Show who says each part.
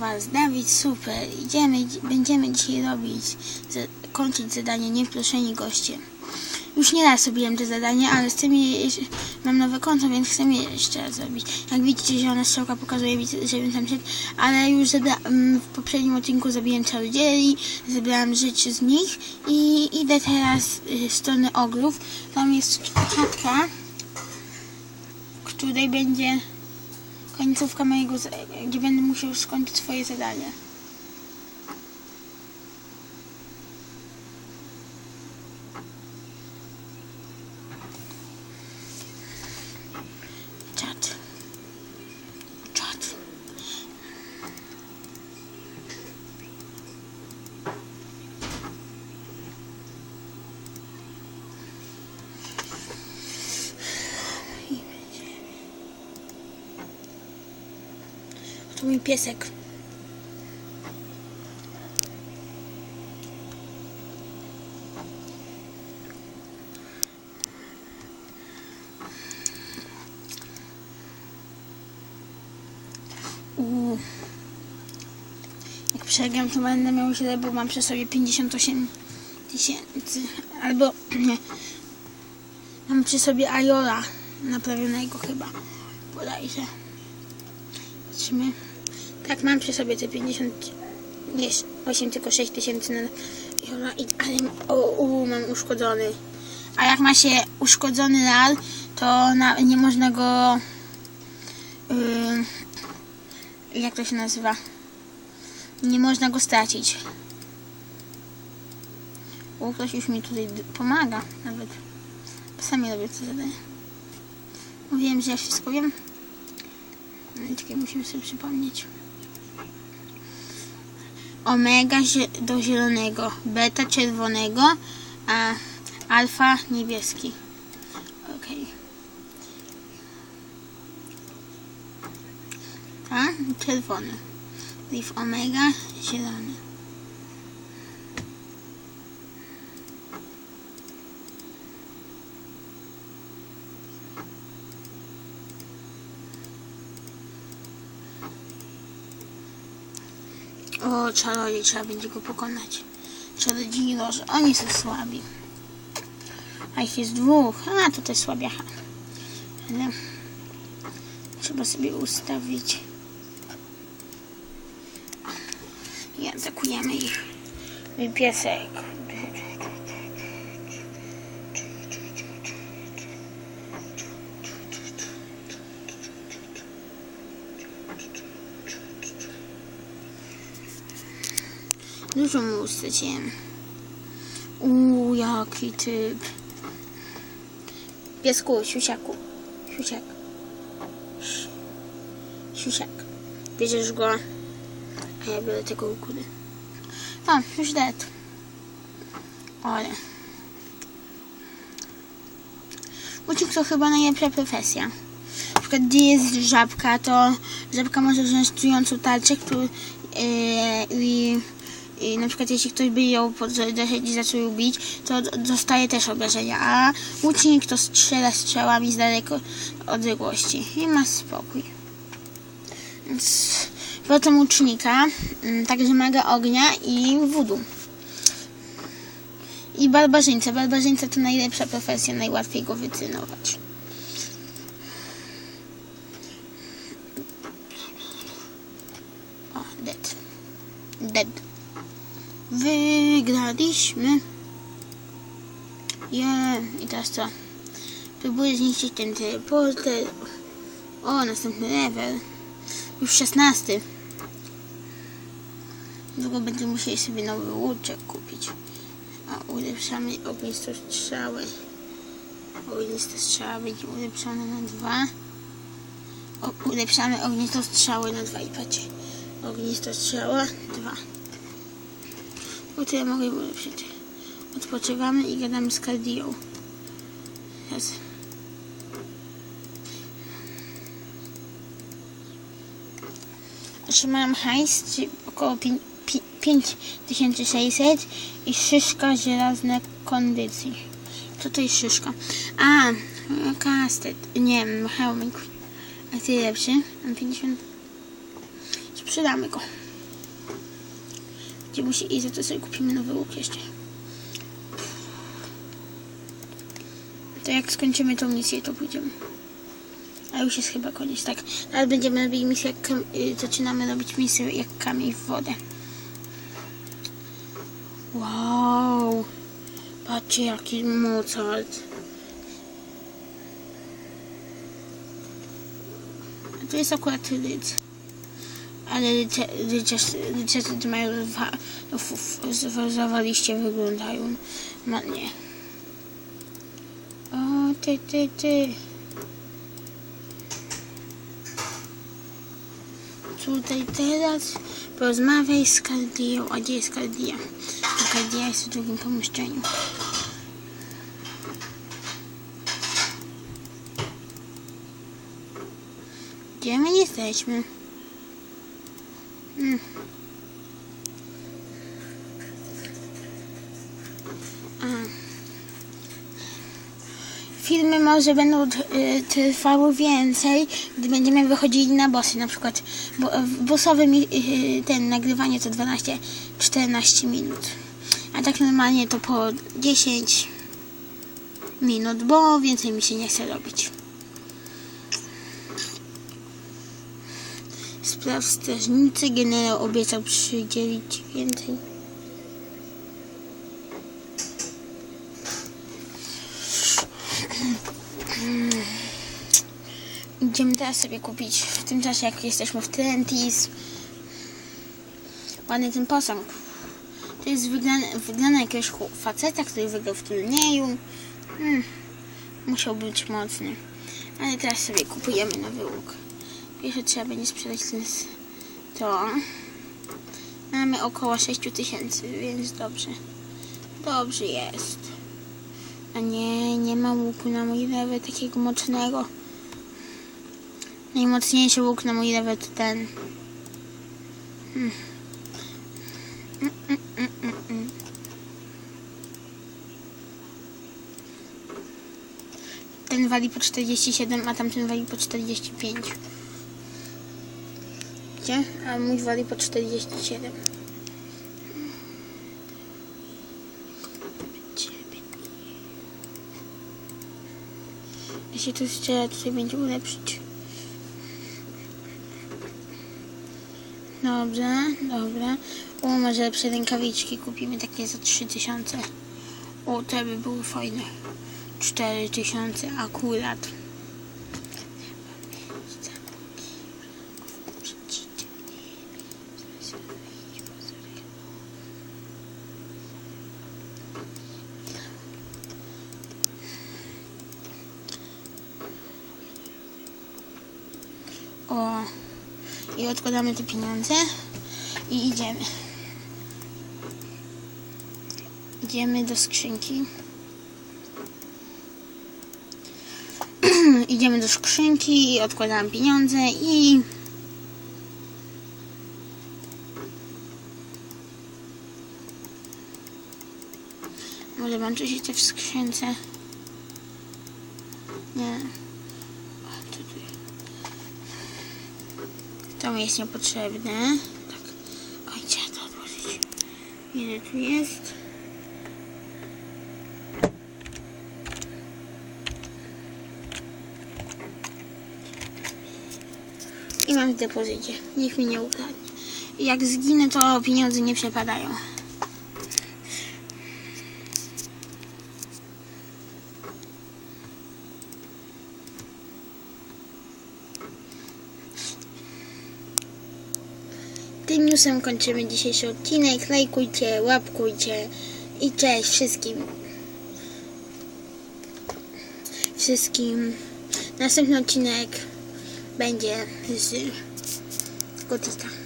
Speaker 1: Was, Dawid, super. Idziemy, będziemy dzisiaj robić, kończyć zadanie Nieproszeni goście. Już nie raz robiłem te zadanie, ale chcę mi, jeszcze- mam nowe konto, więc chcę je jeszcze raz zrobić. Jak widzicie, zielona strzałka pokazuje mi, żebym tam szedł, ale już mm, w poprzednim odcinku zabiłem czarodziei, zebrałam rzeczy z nich i idę teraz y, w stronę ogrów. Tam jest chatka, której będzie końcówka mojego, gdzie będę musiał skończyć swoje zadanie. Czat. Czat. I będzie. Tu mój piesek. Uuu. Jak przegram, to będę miał źle, bo mam przy sobie 58 tysięcy. Albo nie. Mam przy sobie Ajola naprawionego chyba. Bodajże. Patrzymy. Tak, mam przy sobie te 50. Nie, 8, tylko 6 tysięcy na. I, ale o, u, mam uszkodzony. A jak ma się uszkodzony lal, to na, nie można go. Yy, jak to się nazywa? Nie można go stracić. O, ktoś już mi tutaj pomaga nawet. Sami robię to zadanie. Mówiłem, że ja wszystko wiem. No i Czekaj, musimy sobie przypomnieć. Omega do zielonego, beta czerwonego, a alfa niebieski. Okej. Tak, czerwony. Leaf omega, zielony. O, czarodziej, trzeba będzie go pokonać. Czarodziej loży, oni są słabi. A ich jest dwóch, a to też słabiacha. Ale trzeba sobie ustawić. I atakujemy ich. Mój piesek. Dużo mu straciłem. Uuu, jaki typ. Piesku, siusiaku. Siusiak. Siusiak. Bierzesz go, a ja biorę tego u góry. O, już dead. Ale. Uciek to chyba najlepsza profesja. Na przykład gdzie jest żabka, to żabka może wziąć trującą tarczę, który, yy, i, i na przykład jeśli ktoś by ją podrzeć i zaczął ją bić, to dostaje też obrażenia, a łucznik to strzela strzałami z daleko odległości i ma spokój. Więc potem łucznika, mm, także maga ognia i wudu. I barbarzyńca. Barbarzyńca to najlepsza profesja, najłatwiej go wytrenować. O, dead. Dead. Wygraliśmy. Yeah. I teraz co? Próbuję zniszczyć ten teleporter. O, następny level. Już 16. Długo będziemy musieli sobie nowy łuczek kupić. A ulepszamy ognistą strzałę. Ognista strzała będzie ulepszona na dwa. O, ulepszamy ognistą strzałę na dwa i patrzcie. Ognista strzała dwa. To ja mogę ulepszyć. Odpoczywamy i gadamy z kardią. Teraz. Otrzymałam hajs, czyli około pię- pi- 5600 i szyszka żelazne kondycji. Co to jest szyszka? A, kastet. Nie wiem, hełmik. A ty lepszy? Mam 50. Sprzedamy go. Gdzie musi i za to sobie kupimy nowy łuk jeszcze. To jak skończymy tą misję, to pójdziemy. A już jest chyba koniec, tak. Teraz będziemy robili misję, jak y, zaczynamy robić misję jak kamień w wodę. Wow! Patrzcie jaki Mozart. A to jest akurat rydz. Ale rycerze mają zawaliście wyglądają. Ładnie. O, ty, ty, ty. Tutaj teraz porozmawiaj z Kardią. A gdzie jest Kardia? Kardia jest w drugim pomieszczeniu. Gdzie my jesteśmy? A. Filmy może będą y, trwały więcej, gdy będziemy wychodzili na bossy, na przykład bo, w bossowym y, ten nagrywanie to 12-14 minut. A tak normalnie to po 10 minut, bo więcej mi się nie chce robić. Spraw strażnicy generał obiecał przydzielić więcej. Idziemy teraz sobie kupić w tym czasie, jak jesteśmy w Trentis. Ładny ten posąg. To jest wygląda, wygląda jakiegoś faceta, który wygrał w turnieju. Hmm. Musiał być mocny. Ale teraz sobie kupujemy nowy łuk. Pierwsze trzeba będzie sprzedać to. Mamy około 6 tysięcy, więc dobrze. Dobrze jest. A nie, nie mam łuku na mój lewy takiego mocnego. Najmocniejszy łuk na mój level to ten. Hmm. Mm, mm, mm, mm, mm. Ten wali po 47, a tamten wali po 45. Gdzie? A mój wali po 47. Jeśli to jeszcze tutaj będzie ulepszyć. Dobrze, dobra. O, może lepsze rękawiczki kupimy takie za 3000. O, te by były fajne. 4000 akurat. O, i odkładamy te pieniądze i idziemy. Idziemy do skrzynki. idziemy do skrzynki i odkładamy pieniądze i może mam coś jeszcze w skrzynce? Nie. O, co tu jest? To mi jest niepotrzebne. Tak. Oj, trzeba to odłożyć. Ile tu jest? I mam w depozycie. Niech mi nie ukradnie. Jak zginę, to pieniądze nie przepadają. Tym newsem kończymy dzisiejszy odcinek. Lajkujcie, łapkujcie i cześć wszystkim. Wszystkim. Następny odcinek będzie z Gotika.